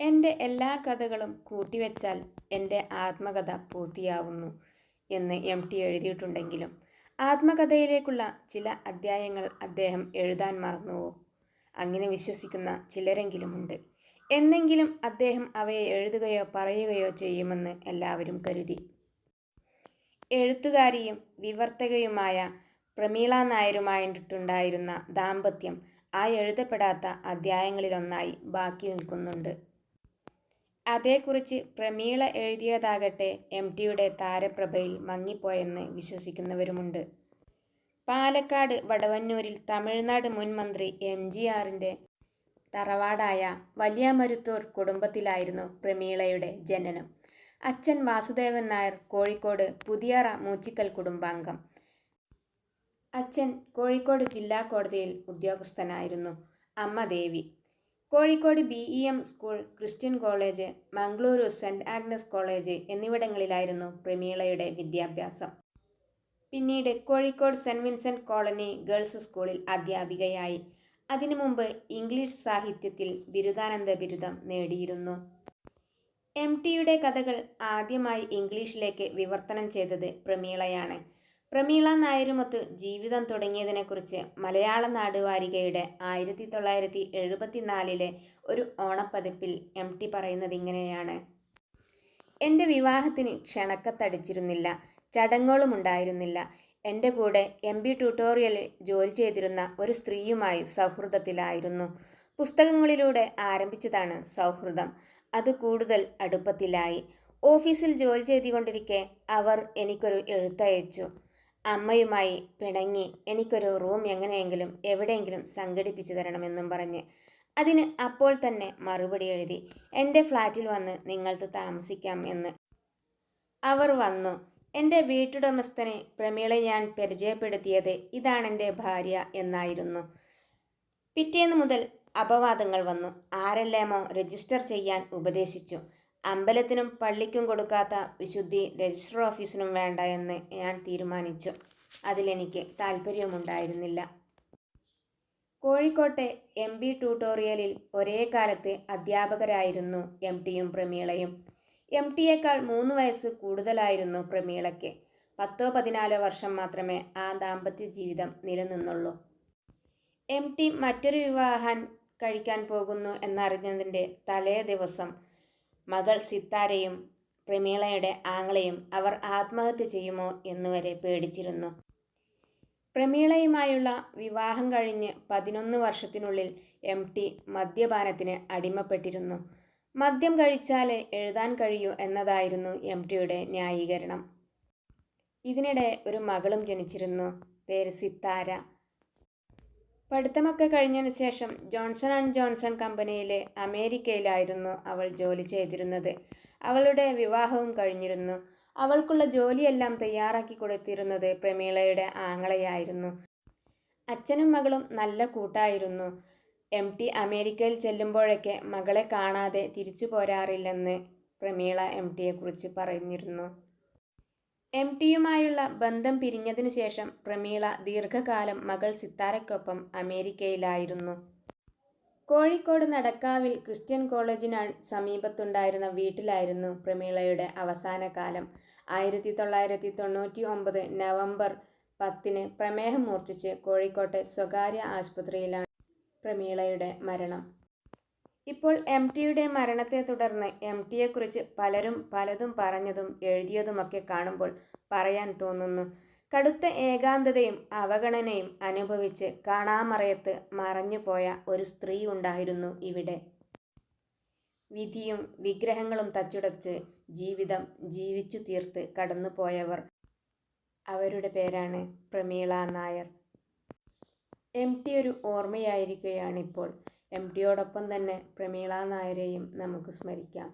എന്റെ എല്ലാ കഥകളും കൂട്ടിവെച്ചാൽ എന്റെ ആത്മകഥ പൂർത്തിയാവുന്നു എന്ന് എം ടി എഴുതിയിട്ടുണ്ടെങ്കിലും ആത്മകഥയിലേക്കുള്ള ചില അധ്യായങ്ങൾ അദ്ദേഹം എഴുതാൻ മറന്നുവോ? അങ്ങനെ വിശ്വസിക്കുന്ന ചിലരെങ്കിലുമുണ്ട്. എന്നെങ്കിലും അദ്ദേഹം അവയെ എഴുതുകയോ പറയുകയോ ചെയ്യുമെന്ന് എല്ലാവരും കരുതി. എഴുത്തുകാരിയും വിവർത്തകയുമായ പ്രമീള നായരുമായിട്ടുണ്ടായിരുന്ന ദാമ്പത്യം ആ എഴുതപ്പെടാത്ത അധ്യായങ്ങളിലൊന്നായി ബാക്കി നിൽക്കുന്നുണ്ട്. അതേക്കുറിച്ച് പ്രമീള എഴുതിയതാകട്ടെ എം ടിയുടെ താരപ്രഭയിൽ മങ്ങിപ്പോയെന്ന് വിശ്വസിക്കുന്നവരുമുണ്ട്. പാലക്കാട് വടവന്നൂരിൽ തമിഴ്നാട് മുൻ മന്ത്രി എം ജി ആറിന്റെ തറവാടായ വലിയ മരുത്തൂർ കുടുംബത്തിലായിരുന്നു പ്രമീളയുടെ ജനനം. അച്ഛൻ വാസുദേവൻ നായർ കോഴിക്കോട് പുതിയറ മൂച്ചിക്കൽ കുടുംബാംഗം. അച്ഛൻ കോഴിക്കോട് ജില്ലാ കോടതിയിൽ ഉദ്യോഗസ്ഥനായിരുന്നു. അമ്മ Devi. Kozhikode B E M school Christian college Mangaluru Saint Agnes college എന്നിവിടങ്ങളിലായിരുന്നു പ്രമീളയുടെ വിദ്യാഭ്യാസം. പിന്നീട് Kozhikode Saint Vincent colony girls സ്കൂളിൽ അധ്യാപികയായി. അതിനു മുമ്പ് ഇംഗ്ലീഷ് സാഹിത്യത്തിൽ ബിരുദാനന്ദ ബിരുദം നേടിയിരുന്നു. എം ടിയുടെ കഥകൾ ആദ്യമായി ഇംഗ്ലീഷിലേക്ക് വിവർത്തനം ചെയ്തത് പ്രമീളയാണ്. പ്രമീള നായരുമൊത്ത് ജീവിതം തുടങ്ങിയതിനെക്കുറിച്ച് മലയാള നാടുവാരികയുടെ ആയിരത്തി തൊള്ളായിരത്തി എഴുപത്തിനാലിലെ ഒരു ഓണപ്പതിപ്പിൽ എം ടി പറയുന്നത് ഇങ്ങനെയാണ്. എന്റെ വിവാഹത്തിന് ക്ഷണക്കത്തടിച്ചിരുന്നില്ല ചടങ്ങുകളും ഉണ്ടായിരുന്നില്ല എന്റെ കൂടെ എം ബി ട്യൂട്ടോറിയലിൽ ജോലി ചെയ്തിരുന്ന ഒരു സ്ത്രീയുമായി സൗഹൃദത്തിലായിരുന്നു. പുസ്തകങ്ങളിലൂടെ ആരംഭിച്ചതാണ് സൗഹൃദം. അത് കൂടുതൽ അടുപ്പത്തിലായി. ഓഫീസിൽ ജോലി ചെയ്തുകൊണ്ടിരിക്കെ അവർ എനിക്കൊരു എഴുത്തയച്ചു. അമ്മയുമായി പിണങ്ങി എനിക്കൊരു റൂം എങ്ങനെയെങ്കിലും എവിടെയെങ്കിലും സംഘടിപ്പിച്ചു തരണമെന്നും പറഞ്ഞ് അതിന് അപ്പോൾ തന്നെ മറുപടി എഴുതി എന്റെ ഫ്ലാറ്റിൽ വന്ന് നിങ്ങൾക്ക് താമസിക്കാം എന്ന്. അവർ വന്നു. എന്റെ വീട്ടുടമസ്ഥനെ പ്രമീളെ ഞാൻ പരിചയപ്പെടുത്തിയത് ഇതാണെന്റെ ഭാര്യ എന്നായിരുന്നു. പിറ്റേന്ന് മുതൽ അപവാദങ്ങൾ വന്നു. ആരെല്ലാമോ രജിസ്റ്റർ ചെയ്യാൻ ഉപദേശിച്ചു. അമ്പലത്തിനും പള്ളിക്കും കൊടുക്കാത്ത വിശുദ്ധി രജിസ്റ്റർ ഓഫീസിനും വേണ്ട എന്ന് ഞാൻ തീരുമാനിച്ചു. അതിലെനിക്ക് താല്പര്യമുണ്ടായിരുന്നില്ല കോഴിക്കോട്ടെ എം ബി ട്യൂട്ടോറിയലിൽ ഒരേ കാലത്ത് അധ്യാപകരായിരുന്നു എം ടിയും പ്രമീളയും. എം ടിയേക്കാൾ മൂന്ന് വയസ്സ് കൂടുതലായിരുന്നു പ്രമീളയ്ക്ക്. പത്തോ പതിനാലോ വർഷം മാത്രമേ ആ ദാമ്പത്യ ജീവിതം നിലനിന്നുള്ളൂ. എം ടി മറ്റൊരു വിവാഹം കഴിക്കാൻ പോകുന്നു എന്നറിഞ്ഞതിന്റെ തലേ ദിവസം മകൾ സിത്താരയും പ്രമീളയുടെ ആങ്ങളെയും അവർ ആത്മഹത്യ ചെയ്യുമോ എന്നുവരെ പേടിച്ചിരുന്നു. പ്രമീളയുമായുള്ള വിവാഹം കഴിഞ്ഞ് പതിനൊന്ന് വർഷത്തിനുള്ളിൽ എം ടി മദ്യപാനത്തിന് അടിമപ്പെട്ടിരുന്നു. മദ്യം കഴിച്ചാലേ എഴുതാൻ കഴിയൂ എന്നതായിരുന്നു എം ടിയുടെ ന്യായീകരണം. ഇതിനിടെ ഒരു മകളും ജനിച്ചിരുന്നു. പേര് സിത്താര. പഠിത്തമൊക്കെ കഴിഞ്ഞതിന് ശേഷം ജോൺസൺ ആൻഡ് ജോൺസൺ കമ്പനിയിലെ അമേരിക്കയിലായിരുന്നു അവൾ ജോലി ചെയ്തിരുന്നത്. അവളുടെ വിവാഹവും കഴിഞ്ഞിരുന്നു. അവൾക്കുള്ള ജോലിയെല്ലാം തയ്യാറാക്കി കൊടുത്തിരുന്നത് പ്രമീളയുടെ ആങ്ങളയായിരുന്നു. അച്ഛനും മകളും നല്ല കൂട്ടായിരുന്നു. എം. ടി. അമേരിക്കയിൽ ചെല്ലുമ്പോഴൊക്കെ മകളെ കാണാതെ തിരിച്ചു പോരാറില്ലെന്ന് പ്രമീള എം. ടിയെക്കുറിച്ച് പറഞ്ഞിരുന്നു. എം ടിയുമായുള്ള ബന്ധം പിരിഞ്ഞതിനു ശേഷം പ്രമീള ദീർഘകാലം മകൾ സിത്താരയ്ക്കൊപ്പം അമേരിക്കയിലായിരുന്നു. കോഴിക്കോട് നടക്കാവിൽ ക്രിസ്ത്യൻ കോളേജിന് സമീപത്തുണ്ടായിരുന്ന വീട്ടിലായിരുന്നു പ്രമീളയുടെ അവസാന കാലം. ആയിരത്തി തൊള്ളായിരത്തി തൊണ്ണൂറ്റി ഒമ്പത് നവംബർ പത്തിന് പ്രമേഹം മൂർച്ഛിച്ച് കോഴിക്കോട്ടെ സ്വകാര്യ ആശുപത്രിയിലാണ് പ്രമീളയുടെ മരണം. ഇപ്പോൾ എം ടിയുടെ മരണത്തെ തുടർന്ന് എം ടിയെക്കുറിച്ച് പലരും പലതും പറഞ്ഞതും എഴുതിയതുമൊക്കെ കാണുമ്പോൾ പറയാൻ തോന്നുന്നു. കടുത്ത ഏകാന്തതയും അവഗണനയും അനുഭവിച്ച് കാണാമറയത്ത് മറഞ്ഞുപോയ ഒരു സ്ത്രീ ഉണ്ടായിരുന്നു ഇവിടെ. വിധിയും വിഗ്രഹങ്ങളും തച്ചുടച്ച് ജീവിതം ജീവിച്ചു തീർത്ത് കടന്നുപോയവർ അവരുടെ പേരാണ് പ്രമീള നായർ. എം ടി ഒരു ഓർമ്മയായിരിക്കുകയാണിപ്പോൾ. എം ടിയോടൊപ്പം തന്നെ പ്രമീള നായരെയും നമുക്ക് സ്മരിക്കാം.